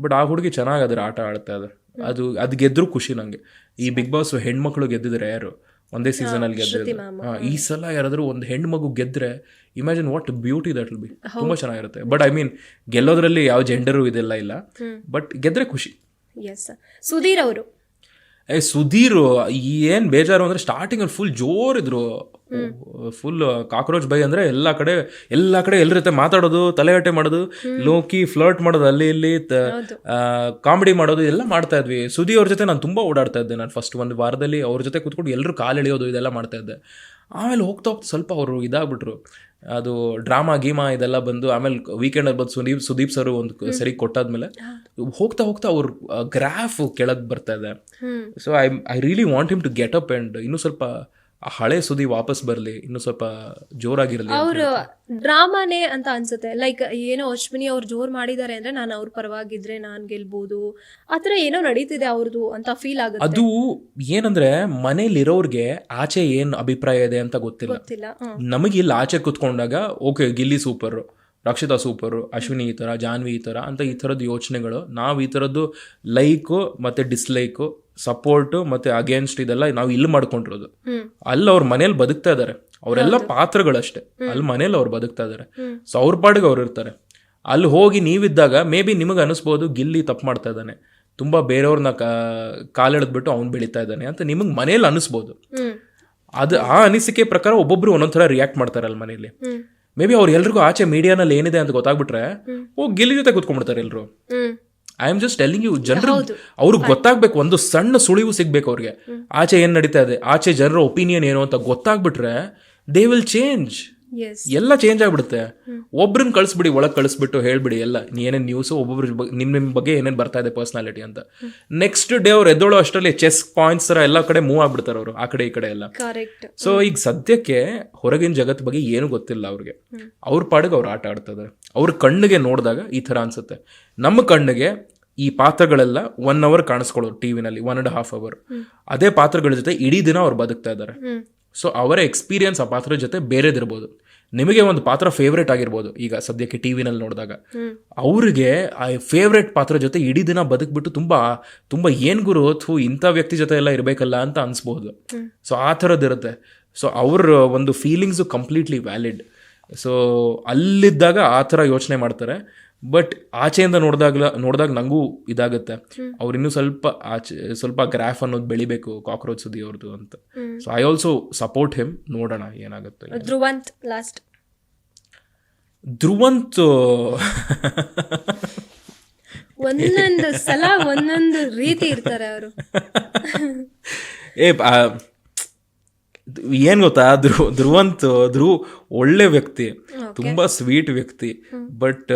ಬಟ್ ಆ ಹುಡುಗಿ ಚೆನ್ನಾಗಿ ಅದ್ರ ಆಟ ಆಡ್ತಾ ಇದೆ ಅದು ಅದು ಗೆದ್ದರೂ ಖುಷಿ ನನಗೆ ಈ ಬಿಗ್ ಬಾಸ್ ಹೆಣ್ಮಕ್ಳು ಗೆದ್ದಿದ್ರೆ ಯಾರು? ಒಂದೇ ಸೀಸನಲ್ಲಿ ಗೆದ್ದಿದ್ರು ಈ ಸಲ ಯಾರಾದರೂ ಒಂದು ಹೆಣ್ಣು ಮಗು ಗೆದ್ರೆ imagine what beauty that will be ತುಂಬ ಚೆನ್ನಾಗಿರುತ್ತೆ. ಬಟ್ ಐ ಮೀನ್ ಗೆಲ್ಲೋದ್ರಲ್ಲಿ ಯಾವ ಜೆಂಡರು ಇದೆಲ್ಲ ಇಲ್ಲ. ಬಟ್ ಗೆದ್ರೆ ಖುಷಿ. ಎಸ್ ಸುಧೀರ್ ಅವರು. ಏ ಸುಧೀರ್ ಏನ್ ಬೇಜಾರು ಅಂದ್ರೆ ಸ್ಟಾರ್ಟಿಂಗ್ ಅಲ್ಲಿ ಫುಲ್ ಜೋರಿದ್ರು. ಫುಲ್ ಕಾಕ್ರೋಚ್ ಬೈ ಅಂದ್ರೆ ಎಲ್ಲಾ ಕಡೆ ಎಲ್ಲಾ ಕಡೆ ಎಲ್ಲರ ಜೊತೆ ಮಾತಾಡೋದು ತಲೆಗಟ್ಟೆ ಮಾಡೋದು ಲೋಕಿ ಫ್ಲರ್ಟ್ ಮಾಡೋದು ಅಲ್ಲಿ ಇಲ್ಲಿ. ಕಾಮಿಡಿ ಮಾಡೋದು ಎಲ್ಲ ಮಾಡ್ತಾ ಇದ್ವಿ. ಸುದಿ ಅವ್ರ ಜೊತೆ ನಾನು ತುಂಬಾ ಓಡಾಡ್ತಾ ಇದ್ದೆ. ನಾನು ಫಸ್ಟ್ ಒಂದು ವಾರದಲ್ಲಿ ಅವ್ರ ಜೊತೆ ಕೂತ್ಕೊಂಡು ಎಲ್ಲರೂ ಕಾಲು ಎಳೆಯೋದು ಇದೆಲ್ಲ ಮಾಡ್ತಾ ಇದ್ದೆ. ಆಮೇಲೆ ಹೋಗ್ತಾ ಹೋಗ್ತಾ ಸ್ವಲ್ಪ ಅವರು ಇದಾಗ್ಬಿಟ್ರು. ಅದು ಡ್ರಾಮಾ ಗೀಮಾ ಇದೆಲ್ಲ ಬಂದು ಆಮೇಲೆ ವೀಕೆಂಡಲ್ಲಿ ಬಂದು ಸುದೀಪ್ ಸುದೀಪ್ ಸರ್ ಒಂದು ಸರಿ ಕೊಟ್ಟಾದ್ಮೇಲೆ ಹೋಗ್ತಾ ಹೋಗ್ತಾ ಅವ್ರ ಗ್ರಾಫ್ ಕೆಳಗೆ ಬರ್ತಾ ಇದೆ. So I I really want him to get up and ಇನ್ನೂ ಸ್ವಲ್ಪ ಆ ಹಳೆ ಸುದ್ದಿ ವಾಪಸ್ ಬರಲಿ ಇನ್ನು ಸ್ವಲ್ಪ ಜೋರಾಗಿರಲಿ ಅವರು ಡ್ರಾಮಾನೇ ಅಂತ ಅನ್ಸುತ್ತೆ. ಲೈಕ್ ಏನೋ ಅಶ್ವಿನಿ ಅವ್ರು ಜೋರ್ ಮಾಡಿದ್ದಾರೆ ಅಂದ್ರೆ ನಾನು ಅವ್ರ ಪರವಾಗಿದ್ರೆ ನಾನ್ ಗೆಲ್ಬಹುದು ಆತರ ಏನೋ ನಡೀತಿದೆ ಅವ್ರದ್ದು ಅಂತ ಫೀಲ್ ಆಗುತ್ತೆ. ಅದು ಏನಂದ್ರೆ ಮನೇಲಿರೋರ್ಗೆ ಆಚೆ ಏನ್ ಅಭಿಪ್ರಾಯ ಇದೆ ಅಂತ ಗೊತ್ತಿಲ್ಲ. ಗೊತ್ತಿಲ್ಲ ಹ್ಮ್. ನಮಗೆ ಇಲ್ಲಿ ಆಚೆ ಕುತ್ಕೊಂಡಾಗ okay Gilli super Rakshita super Ashwini ಈ ಥರ ಜಾನ್ವಿ ಈ ತರ ಅಂತ ಈ ಥರದ್ದು ಯೋಚನೆಗಳು ನಾವು ಈ ತರದ್ದು ಲೈಕು ಮತ್ತೆ ಡಿಸ್ಲೈಕು ಸಪೋರ್ಟ್ ಮತ್ತೆ ಅಗೇನ್ಸ್ಟ್ ಇದೆಲ್ಲ ನಾವು ಇಲ್ಲಿ ಮಾಡ್ಕೊಂಡಿರೋದು. ಅಲ್ಲಿ ಅವ್ರ ಮನೇಲಿ ಬದುಕ್ತಾ ಇದಾರೆ. ಅವರೆಲ್ಲ ಪಾತ್ರಗಳಷ್ಟೇ. ಅಲ್ಲಿ ಮನೇಲಿ ಅವ್ರು ಬದುಕ್ತಾ ಇದಾರೆ. ಸೊ ಅವ್ರ ಪಾಡಿಗೆ ಅವ್ರು ಇರ್ತಾರೆ. ಅಲ್ಲಿ ಹೋಗಿ ನೀವಿದ್ದಾಗ ಮೇ ಬಿ ನಿಮಗೆ ಅನಿಸ್ಬೋದು ಗಿಲ್ಲಿ ತಪ್ಪು ಮಾಡ್ತಾ ಇದ್ದಾನೆ. ತುಂಬಾ ಬೇರೆಯವ್ರನ್ನ ಕಾಲೆಳೆದ್ಬಿಟ್ಟು ಅವ್ನು ಬೆಳೀತಾ ಇದ್ದಾನೆ ಅಂತ ನಿಮಗೆ ಮನೇಲಿ ಅನಿಸ್ಬೋದು. ಅದು ಆ ಅನಿಸಿಕೆ ಪ್ರಕಾರ ಒಬ್ಬೊಬ್ರು ಒಂದೊಂದ್ ಥರ ರಿಯಾಕ್ಟ್ ಮಾಡ್ತಾರೆ ಅಲ್ಲಿ ಮನೇಲಿ ಮೇ ಬಿ ಅವ್ರು ಎಲ್ರಿಗೂ ಆಚೆ ಮೀಡಿಯಾನಲ್ಲಿ ಏನಿದೆ ಅಂತ ಗೊತ್ತಾಗ್ಬಿಟ್ರೆ ಓ ಗಿಲ್ಲಿ ಜೊತೆ ಕೂತ್ಕೊಂಡ್ಬಿಡ್ತಾರೆ ಎಲ್ರು. ಹ್ಮ್. I am just telling you ಜನರು ಅವ್ರಿಗೆ ಗೊತ್ತಾಗ್ಬೇಕು ಒಂದು ಸಣ್ಣ ಸುಳಿವು ಸಿಗ್ಬೇಕು ಅವ್ರಿಗೆ. ಆಚೆ ಏನು ನಡೀತಾ ಇದೆ? ಆಚೆ ಜನರ ಒಪಿನಿಯನ್ ಏನು ಅಂತ ಗೊತ್ತಾಗ್ಬಿಟ್ರೆ ದೇ ವಿಲ್ ಚೇಂಜ್ ಎಲ್ಲ ಚೇಂಜ್ ಆಗ್ಬಿಡುತ್ತೆ. ಒಬ್ರನ್ನ ಕಳಿಸ್ಬಿಡಿ ಒಳಗೆ ಕಳಿಸ್ಬಿಟ್ಟು ಹೇಳ್ಬಿಡಿ ಎಲ್ಲ. ಏನೇನು ನ್ಯೂಸ್ ಒಬ್ಬೊಬ್ರ ನಿಮ್ಮ ನಿಮ್ ನಿಮ್ ಬಗ್ಗೆ ಏನೇನು ಬರ್ತಾ ಇದೆ ಪರ್ಸನಾಲಿಟಿ ಅಂತ. ನೆಕ್ಸ್ಟ್ ಡೇ ಅವ್ರು ಎದ್ದೋಳೋ ಅಷ್ಟರಲ್ಲಿ ಚೆಸ್ ಪಾಯಿಂಟ್ಸ್ ಥರ ಎಲ್ಲ ಕಡೆ ಮೂವ್ ಆಗ್ಬಿಡ್ತಾರೆ ಅವರು ಆ ಕಡೆ ಈ ಕಡೆ ಎಲ್ಲ. ಕರೆಕ್ಟ್ ಸೊ ಈಗ ಸದ್ಯಕ್ಕೆ ಹೊರಗಿನ ಜಗತ್ ಬಗ್ಗೆ ಏನು ಗೊತ್ತಿಲ್ಲ ಅವ್ರಿಗೆ. ಅವ್ರ ಪಾಡಿಗೆ ಅವ್ರು ಆಟ ಆಡ್ತಾ ಇದಾರೆ. ಅವ್ರ ಕಣ್ಣಿಗೆ ನೋಡಿದಾಗ ಈ ಥರ ಅನಿಸುತ್ತೆ. ನಮ್ಮ ಕಣ್ಣಿಗೆ ಈ ಪಾತ್ರಗಳೆಲ್ಲ ಒನ್ ಅವರ್ ಕಾಣಿಸ್ಕೊಳ್ಳೋರು ಟಿವಿನಲ್ಲಿ ಒನ್ ಅಂಡ್ ಹಾಫ್ ಅವರ್ ಅದೇ ಪಾತ್ರಗಳ ಜೊತೆ ಇಡೀ ದಿನ ಅವ್ರು ಬದುಕ್ತಾ ಇದ್ದಾರೆ. ಸೊ ಅವರ ಎಕ್ಸ್ಪೀರಿಯನ್ಸ್ ಆ ಪಾತ್ರದ ಜೊತೆ ಬೇರೆದಿರ್ಬೋದು. ನಿಮಗೆ ಒಂದು ಪಾತ್ರ ಫೇವ್ರೇಟ್ ಆಗಿರ್ಬೋದು ಈಗ ಸದ್ಯಕ್ಕೆ ಟಿವಿನಲ್ಲಿ ನೋಡಿದಾಗ. ಹ್ಮ್. ಅವ್ರಿಗೆ ಆ ಫೇವ್ರೇಟ್ ಪಾತ್ರ ಜೊತೆ ಇಡೀ ದಿನ ಬದುಕ್ಬಿಟ್ಟು ತುಂಬಾ ತುಂಬಾ ಏನ್ ಗುರು ಥೂ ಇಂಥ ವ್ಯಕ್ತಿ ಜೊತೆ ಎಲ್ಲ ಇರಬೇಕಲ್ಲ ಅಂತ ಅನ್ಸ್ಬಹುದು ಸೊ ಆ ಥರದ್ದು ಇರುತ್ತೆ ಸೊ ಅವ್ರ ಒಂದು ಫೀಲಿಂಗ್ಸು ಕಂಪ್ಲೀಟ್ಲಿ ವ್ಯಾಲಿಡ್ ಸೊ ಅಲ್ಲಿದ್ದಾಗ ಆ ಥರ ಯೋಚನೆ ಮಾಡ್ತಾರೆ. ಬಟ್ ಆಚೆಯಿಂದ ನೋಡಿದಾಗ ನೋಡಿದಾಗ ನಂಗೂ ಇದಾಗುತ್ತೆ. ಅವ್ರು ಇನ್ನೂ ಸ್ವಲ್ಪ ಆಚೆ ಸ್ವಲ್ಪ ಗ್ರಾಫ್ ಅನ್ನೋದು ಬೆಳಿಬೇಕು ಕಾಕ್ರೋಚ್ ಸುದ್ದಿ ಅವ್ರದ್ದು ಅಂತ. So I also support him ನೋಡೋಣ ಏನಾಗುತ್ತೆ ಧ್ರುವಂತ್ ಲಾಸ್ಟ್ ಧ್ರುವಂತ್ ಒಂದೊಂದು ಸಲ ಒಂದೊಂದು ರೀತಿ ಇರ್ತಾರೆ ಅವರು. ಏ ಏನ್ ಗೊತ್ತಾ? ಧ್ರುವ ಧ್ರುವಂತ್ ಧ್ರುವ್ ಒಳ್ಳೆ ವ್ಯಕ್ತಿ ತುಂಬಾ ಸ್ವೀಟ್ ವ್ಯಕ್ತಿ. ಬಟ್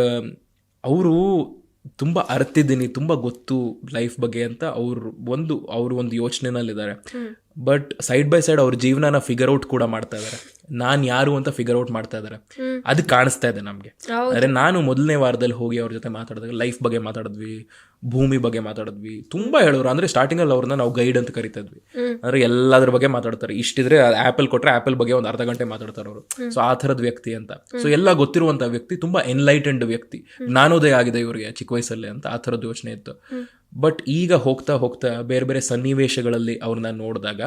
ಅವರು ತುಂಬಾ ಅರ್ತಿದ್ದೀನಿ ತುಂಬಾ ಗೊತ್ತು ಲೈಫ್ ಬಗ್ಗೆ ಅಂತ ಅವ್ರು ಒಂದು ಅವರು ಒಂದು ಯೋಚನೆನಲ್ಲಿದ್ದಾರೆ. ಬಟ್ ಸೈಡ್ ಬೈ ಸೈಡ್ ಅವ್ರ ಜೀವನನ ಫಿಗರ್ ಔಟ್ ಕೂಡ ಮಾಡ್ತಾ ಇದ್ದಾರೆ. ನಾನ್ ಯಾರು ಅಂತ ಫಿಗರ್ ಔಟ್ ಮಾಡ್ತಾ ಇದ್ದಾರೆ ಅದು ಕಾಣಿಸ್ತಾ ಇದೆ ನಮ್ಗೆ. ಹೌದು. ನಾನು ಮೊದಲನೇ ವಾರದಲ್ಲಿ ಹೋಗಿ ಅವ್ರ ಜೊತೆ ಮಾತಾಡಿದಾಗ ಲೈಫ್ ಬಗ್ಗೆ ಮಾತಾಡಿದ್ವಿ ಭೂಮಿ ಬಗ್ಗೆ ಮಾತಾಡಿದ್ವಿ ತುಂಬಾ ಹೇಳೋರು. ಅಂದ್ರೆ ಸ್ಟಾರ್ಟಿಂಗ್ ಅಲ್ಲಿ ಅವ್ರನ್ನ ನಾವು ಗೈಡ್ ಅಂತ ಕರಿತಾ ಇದ್ವಿ. ಅಂದ್ರೆ ಎಲ್ಲದ್ರ ಬಗ್ಗೆ ಮಾತಾಡ್ತಾರೆ. ಇಷ್ಟಿದ್ರೆ ಆಪಲ್ ಕೊಟ್ರೆ ಆಪಲ್ ಬಗ್ಗೆ ಒಂದು ಅರ್ಧ ಗಂಟೆ ಮಾತಾಡ್ತಾರೆ ಅವರು. ಸೊ ಆ ಥರದ ವ್ಯಕ್ತಿ ಅಂತ. ಸೊ ಎಲ್ಲ ಗೊತ್ತಿರುವಂತ ವ್ಯಕ್ತಿ ತುಂಬಾ ಎನ್ಲೈಟೆಂಡ್ ವ್ಯಕ್ತಿ. ನಾನೋದೇ ಆಗಿದೆ ಇವರಿಗೆ ಚಿಕ್ಕ ವಯಸ್ಸಲ್ಲಿ ಅಂತ ಆ ಥರದ ಯೋಚನೆ ಇತ್ತು. ಬಟ್ ಈಗ ಹೋಗ್ತಾ ಹೋಗ್ತಾ ಬೇರೆ ಬೇರೆ ಸನ್ನಿವೇಶಗಳಲ್ಲಿ ಅವ್ರನ್ನ ನೋಡಿದಾಗ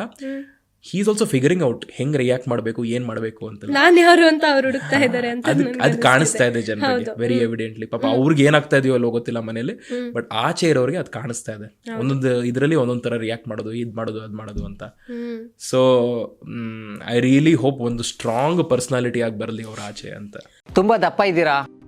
he is also figuring out ಹೆಂಗ್ ರಿಯಾಕ್ಟ್ ಮಾಡಬೇಕು ಏನ್ ಮಾಡಬೇಕು ಅಂತ ನಾನು ಯಾರು ಅಂತ ಅವ್ರು ಹುಡುಕ್ತಾ ಇದ್ದಾರೆ ಅಂತ ಅದು ಕಾಣಿಸ್ತಾ ಇದೆ. ಜನರಿಗೆ. ವೆರಿ ಎವಿಡೆಂಟ್ಲಿ ಪಾಪ ಅವ್ರಿಗೆ ಏನಾಗ್ತಾ ಇದೆಯೋ ಅಲ್ಲೋ ಗೊತ್ತಿಲ್ಲ ಮನೇಲಿ ಬಟ್ ಆಚೆ ಇರೋರಿಗೆ ಅದು ಕಾಣಿಸ್ತಾ ಇದೆ. ಒಂದೊಂದು ಇದರಲ್ಲಿ ಒಂದೊಂದು ತರ ರಿಯಾಕ್ಟ್ ಮಾಡೋದು ಇದ್ ಮಾಡೋದು ಅದ್ ಮಾಡೋದು ಅಂತ. Hmm. So I really hope ಒಂದು ಸ್ಟ್ರಾಂಗ್ ಪರ್ಸನಾಲಿಟಿ ಆಗಿ ಬರಲಿ ಅವ್ರ ಆಚೆ ಅಂತ. ತುಂಬಾ ದಪ್ಪ ಇದ್ದೀರಾ?